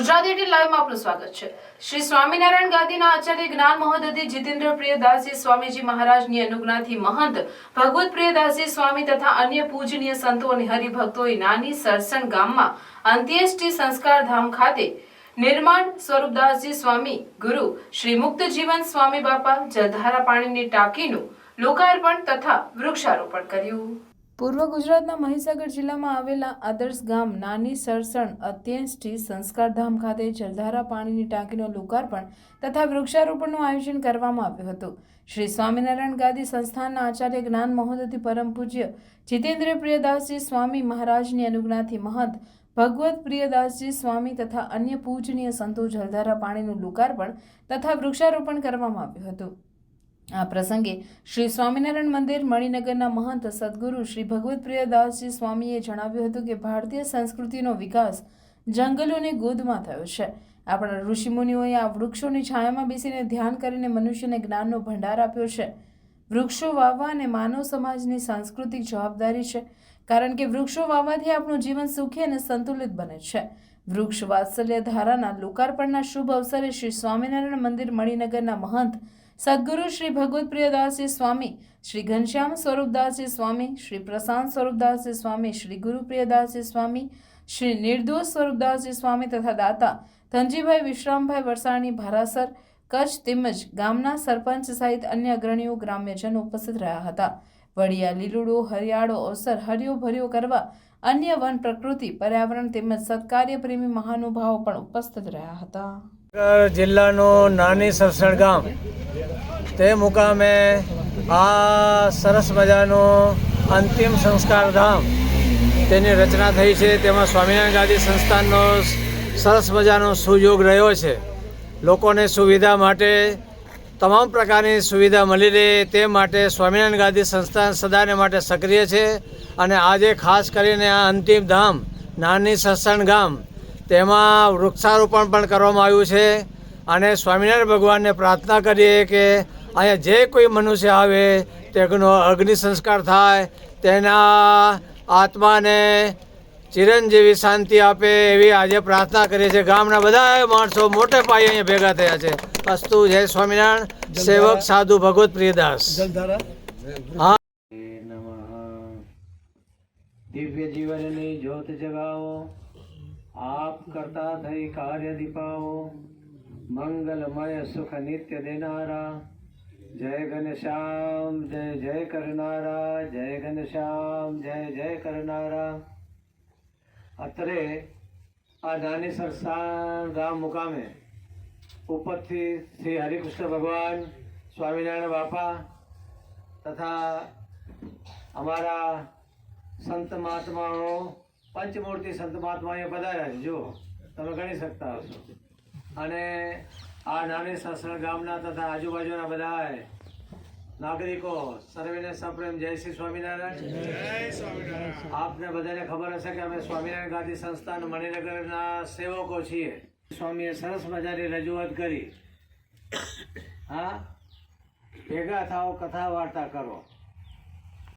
At લાઈવમાં આપનું સ્વાગત છે. શ્રી સ્વામિનારાયણ ગાદીના આચાર્ય જ્ઞાન મહોદધિ જીતેન્દ્ર પ્રિયદાસજી સ્વામીજી મહારાજની અનુજ્ઞાથી મહંત ભગવત પ્રિયદાસજી સ્વામી તથા અન્ય પૂજનીય સંતો અને હરિભક્તોએ નાની સરસણ ગામમાં અંત્યેષ્ટિ સંસ્કાર ધામ ખાતે નિર્માણ સ્વરૂપદાસજી સ્વામી, ગુરુ શ્રી મુક્ત જીવન સ્વામી બાપા જલધારા પાણીની ટાંકીનું લોકાર્પણ તથા વૃક્ષારોપણ કર્યું. પૂર્વ ગુજરાતના મહીસાગર જિલ્લામાં આવેલા આદર્શ ગામ નાની સરસણ અત્યંષ્ટિ સંસ્કારધામ ખાતે જલધારા પાણીની ટાંકીનું લોકાર્પણ તથા વૃક્ષારોપણનું આયોજન કરવામાં આવ્યું હતું. શ્રી સ્વામિનારાયણ ગાદી સંસ્થાનના આચાર્ય જ્ઞાન મહોદધિ પરમ પૂજ્ય જીતેન્દ્ર પ્રિયદાસજી સ્વામી મહારાજની અનુજ્ઞાથી મહંત ભગવત પ્રિયદાસજી સ્વામી તથા અન્ય પૂજનીય સંતો જલધારા પાણીનું લોકાર્પણ તથા વૃક્ષારોપણ કરવામાં આવ્યું હતું. આ પ્રસંગે શ્રી સ્વામિનારાયણ મંદિર, મણિનગરના મહંત સદગુરુ શ્રી ભગવત પ્રિયદાસજી સ્વામીએ જણાવ્યું હતું કે ભારતીય સંસ્કૃતિનો વિકાસ જંગલોની ગોદમાં થયો છે. આપણા ઋષિમુનિઓએ આ વૃક્ષોની છાયામાં બેસીને ધ્યાન કરીને મનુષ્યને જ્ઞાનનો ભંડાર આપ્યો છે. વૃક્ષો વાવવા અને માનવ સમાજની સાંસ્કૃતિક જવાબદારી છે, કારણ કે વૃક્ષો વાવવાથી આપણું જીવન સુખી અને સંતુલિત બને છે. વૃક્ષ વાત્સલ્ય ધારાના લોકાર્પણના શુભ અવસરે શ્રી સ્વામિનારાયણ મંદિર, મણિનગરના મહંત સદગુરુ શ્રી ભગવત પ્રિયદાસજી સ્વામી, શ્રી ઘનશ્યામ સ્વરૂપદાસજી સ્વામી, શ્રી પ્રશાંત સ્વરૂપદાસજી સ્વામી, શ્રી ગુરુ પ્રિયદાસજી સ્વામી, શ્રી નિર્દોષ સ્વરૂપદાસજી સ્વામી તથા દાતા ધનજીભાઈ વિશ્રામભાઈ વરસાણી ભારાસર, કચ્છ તેમજ ગામના સરપંચ સહિત અન્ય અગ્રણીઓ ગ્રામ્યજનો ઉપસ્થિત રહ્યા હતા. વડિયા લીલુડો, હરિયાળો, અવસર, હરિયો ભર્યો કરવા અન્ય વન પ્રકૃતિ, પર્યાવરણ તેમજ સત્કાર્ય પ્રેમી મહાનુભાવો પણ ઉપસ્થિત રહ્યા હતા. જિલ્લાનો નાની સરસણ ગામ તે મુકામે આ સરસ મજાનું અંતિમ સંસ્કાર ધામ તેની રચના થઈ છે. તેમાં સ્વામિનારાયણ ગાદી સંસ્થાનનો સરસ મજાનો સુયોગ રહ્યો છે. લોકોને સુવિધા માટે, તમામ પ્રકારની સુવિધા મળી રહે તે માટે સ્વામિનારાયણ ગાદી સંસ્થાન સદાને માટે સક્રિય છે અને આજે ખાસ કરીને આ અંતિમ ધામ, નાની સસણ ગામ તેમાં વૃક્ષારોપણ પણ કરવામાં આવ્યું છે. અને સ્વામિનારાયણ ભગવાનને પ્રાર્થના કરીએ કે અહીંયા જે કોઈ મનુષ્ય આવે તેનો અગ્નિ સંસ્કાર થાય તેના આત્માને ચિરંજીવી શાંતિ આપે એવી આજે પ્રાર્થના કરીએ છીએ. ગામના બધા માણસો મોટે પાયે અહીંયા ભેગા થયા છે. અસ્તુ જય સ્વામિનારાયણ. સેવક સાધુ ભગવત પ્રિયદાસ. હા. દિવ્ય જીવનની જ્યોત જગાવો આપ કરતા થઈ કાર્ય દીપાવો મંગલમય સુખ નિત્ય દેનારા જય ઘનશ્યામ જય જય કરનારા, જય ઘનશ્યામ જય જય કરનારા. અત્રે આ નાની સરસાણ ગામ મુકામે ઉપરથી શ્રી હરિકૃષ્ણ ભગવાન, સ્વામિનારાયણ બાપા તથા અમારા સંત મહાત્માઓ, પંચમૂર્તિ સંત મહાત્માએ પધાર્યા છે. જો તમે ગણી શકતા હશો. અને આ નાની સસણ ગામના તથા આજુબાજુના બધા નાગરિકો સર્વેને સપ્રેમ. જય શ્રી સ્વામિનારાયણ. આપને બધાને ખબર હશે કે અમે સ્વામિનારાયણ ગાંધી સંસ્થાન મણિનગરના સેવકો છીએ. સ્વામીએ સરસ મજાની રજૂઆત કરી. હા? ભેગા થાઓ કથા વાર્તા કરો.